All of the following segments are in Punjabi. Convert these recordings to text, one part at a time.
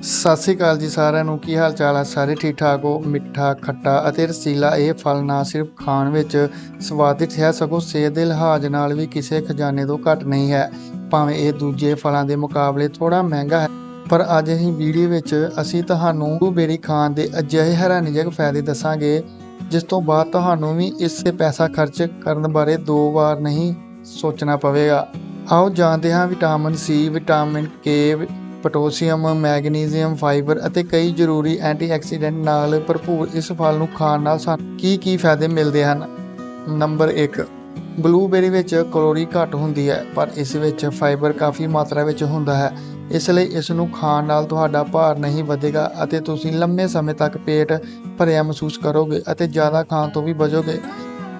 ਸਤਿ ਸ੍ਰੀ ਅਕਾਲ ਜੀ ਸਾਰਿਆਂ ਨੂੰ, ਕੀ ਹਾਲ ਚਾਲ ਹੈ ਸਾਰੇ ਠੀਕ ਠਾਕ ਹੋ? ਮਿੱਠਾ, ਖੱਟਾ ਅਤੇ ਰਸੀਲਾ ਇਹ ਫਲ ਨਾ ਸਿਰਫ ਖਾਣ ਵਿੱਚ ਸਵਾਦਿਸ਼ਟ ਹੈ, ਸਗੋਂ ਸਿਹਤ ਦੇ ਲਿਹਾਜ਼ ਨਾਲ ਵੀ ਕਿਸੇ ਖਜ਼ਾਨੇ ਤੋਂ ਘੱਟ ਨਹੀਂ ਹੈ। ਭਾਵੇਂ ਇਹ ਦੂਜੇ ਫਲਾਂ ਦੇ ਮੁਕਾਬਲੇ ਥੋੜਾ ਮਹਿੰਗਾ ਹੈ, ਪਰ ਅੱਜ ਅਸੀਂ ਵੀਡੀਓ ਵਿੱਚ ਅਸੀਂ ਤੁਹਾਨੂੰ ਬਲੂਬੇਰੀ ਖਾਣ ਦੇ ਅਜਿਹੇ ਹੈਰਾਨੀਜਨਕ ਫਾਇਦੇ ਦੱਸਾਂਗੇ, ਜਿਸ ਤੋਂ ਬਾਅਦ ਤੁਹਾਨੂੰ ਵੀ ਇਸ ਤੇ ਪੈਸਾ ਖਰਚ ਕਰਨ ਬਾਰੇ ਦੋ ਵਾਰ ਨਹੀਂ ਸੋਚਣਾ ਪਵੇਗਾ। ਆਓ ਜਾਣਦੇ ਹਾਂ vitamin C, vitamin K potassium, magnesium, fibre ਅਤੇ ਕਈ ਜ਼ਰੂਰੀ ਐਂਟੀਆਕਸੀਡੈਂਟ ਨਾਲ ਭਰਪੂਰ ਇਸ ਫਲ ਨੂੰ ਖਾਣ ਨਾਲ ਸਾਨੂੰ ਕੀ ਕੀ ਫਾਇਦੇ ਮਿਲਦੇ ਹਨ? ਨੰਬਰ 1 ਬਲੂਬੇਰੀ ਵਿੱਚ ਕੈਲੋਰੀ ਘੱਟ ਹੁੰਦੀ ਹੈ, ਪਰ ਇਸ ਵਿੱਚ ਫਾਈਬਰ ਕਾਫੀ ਮਾਤਰਾ ਵਿੱਚ ਹੁੰਦਾ ਹੈ। ਇਸ ਲਈ ਇਸ ਨੂੰ ਖਾਣ ਨਾਲ ਤੁਹਾਡਾ ਭਾਰ ਨਹੀਂ ਵਧੇਗਾ ਅਤੇ ਤੁਸੀਂ ਲੰਮੇ ਸਮੇਂ ਤੱਕ ਪੇਟ ਭਰਿਆ ਮਹਿਸੂਸ ਕਰੋਗੇ ਅਤੇ ਜ਼ਿਆਦਾ ਖਾਣ ਤੋਂ ਵੀ ਬਚੋਗੇ।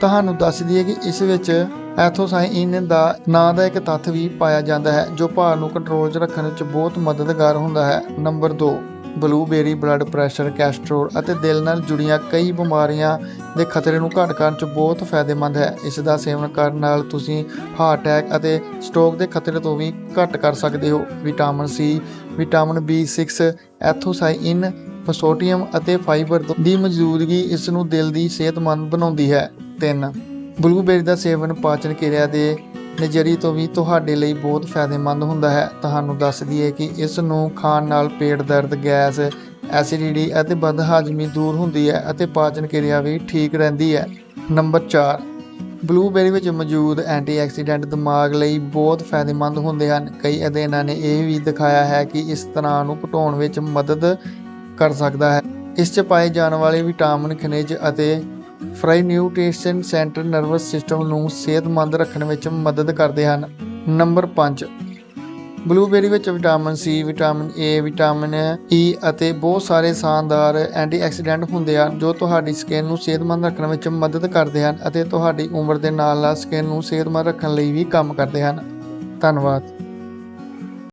ਤੁਹਾਨੂੰ ਦੱਸ ਦਈਏ ਕਿ ਇਸ ਵਿੱਚ ਐਥੋਸਾਈਨ ਦਾ ਨਾਂ ਦਾ ਇੱਕ ਤੱਤ ਵੀ ਪਾਇਆ ਜਾਂਦਾ ਹੈ, ਜੋ ਭਾਰ ਨੂੰ ਕੰਟਰੋਲ 'ਚ ਰੱਖਣ ਵਿੱਚ ਬਹੁਤ ਮਦਦਗਾਰ ਹੁੰਦਾ ਹੈ। Number 2 blueberry blood pressure, cholesterol ਅਤੇ ਦਿਲ ਨਾਲ ਜੁੜੀਆਂ ਕਈ ਬਿਮਾਰੀਆਂ ਦੇ ਖਤਰੇ ਨੂੰ ਘੱਟ ਕਰਨ 'ਚ ਬਹੁਤ ਫਾਇਦੇਮੰਦ ਹੈ। ਇਸ ਦਾ ਸੇਵਨ ਕਰਨ ਨਾਲ ਤੁਸੀਂ ਹਾਰਟ ਅਟੈਕ ਅਤੇ ਸਟ੍ਰੋਕ ਦੇ ਖਤਰੇ ਤੋਂ ਵੀ ਘੱਟ ਕਰ ਸਕਦੇ ਹੋ। Vitamin C vitamin B6 anthocyanin, potassium ਅਤੇ ਫਾਈਬਰ ਦੀ ਮੌਜੂਦਗੀ ਇਸ ਨੂੰ ਦਿਲ ਦੀ ਸਿਹਤਮੰਦ ਬਣਾਉਂਦੀ ਹੈ। 3 ਬਲੂਬੇਰੀ ਦਾ ਸੇਵਨ ਪਾਚਨ ਕਿਰਿਆ ਦੇ ਨਜ਼ਰੀਏ ਤੋਂ ਵੀ ਤੁਹਾਡੇ ਲਈ ਬਹੁਤ ਫਾਇਦੇਮੰਦ ਹੁੰਦਾ ਹੈ। ਤੁਹਾਨੂੰ ਦੱਸ ਦਈਏ ਕਿ ਇਸ ਨੂੰ ਖਾਣ ਨਾਲ ਪੇਟ ਦਰਦ, ਗੈਸ, ਐਸਿਡਿਟੀ ਅਤੇ ਬਦਹਜ਼ਮੀ ਦੂਰ ਹੁੰਦੀ ਹੈ ਅਤੇ ਪਾਚਨ ਕਿਰਿਆ ਵੀ ਠੀਕ ਰਹਿੰਦੀ ਹੈ। ਨੰਬਰ 4 ਬਲੂਬੇਰੀ ਵਿੱਚ ਮੌਜੂਦ ਐਂਟੀਆਕਸੀਡੈਂਟ ਦਿਮਾਗ ਲਈ ਬਹੁਤ ਫਾਇਦੇਮੰਦ ਹੁੰਦੇ ਹਨ। ਕਈ ਅਧਿਐਨਾਂ ਨੇ ਇਹ ਵੀ ਦਿਖਾਇਆ ਹੈ ਕਿ ਇਸ ਤਰ੍ਹਾਂ ਨੂੰ ਘਟਾਉਣ ਵਿੱਚ ਮਦਦ ਕਰ ਸਕਦਾ ਹੈ। ਇਸ 'ਚ ਪਾਏ ਜਾਣ ਵਾਲੇ ਵਿਟਾਮਿਨ, ਖਣਿਜ ਅਤੇ ਫਰਾਈ ਨਿਊਟ੍ਰੀਸ਼ਨ ਸੈਂਟਰ ਨਰਵਸ ਸਿਸਟਮ ਨੂੰ ਸਿਹਤਮੰਦ ਰੱਖਣ ਵਿੱਚ ਮਦਦ ਕਰਦੇ ਹਨ। ਨੰਬਰ 5 ਬਲੂਬੇਰੀ ਵਿੱਚ vitamin C, vitamin A, vitamin E ਅਤੇ ਬਹੁਤ ਸਾਰੇ ਸ਼ਾਨਦਾਰ ਐਂਟੀਆਕਸੀਡੈਂਟ ਹੁੰਦੇ ਹਨ ਜੋ ਤੁਹਾਡੀ ਸਕਿਨ ਨੂੰ ਸਿਹਤਮੰਦ ਰੱਖਣ ਵਿੱਚ ਮਦਦ ਕਰਦੇ ਹਨ ਅਤੇ ਤੁਹਾਡੀ ਉਮਰ ਦੇ ਨਾਲ ਨਾਲ ਸਕਿਨ ਨੂੰ ਸਿਹਤਮੰਦ ਰੱਖਣ ਲਈ ਵੀ ਕੰਮ ਕਰਦੇ ਹਨ। ਧੰਨਵਾਦ।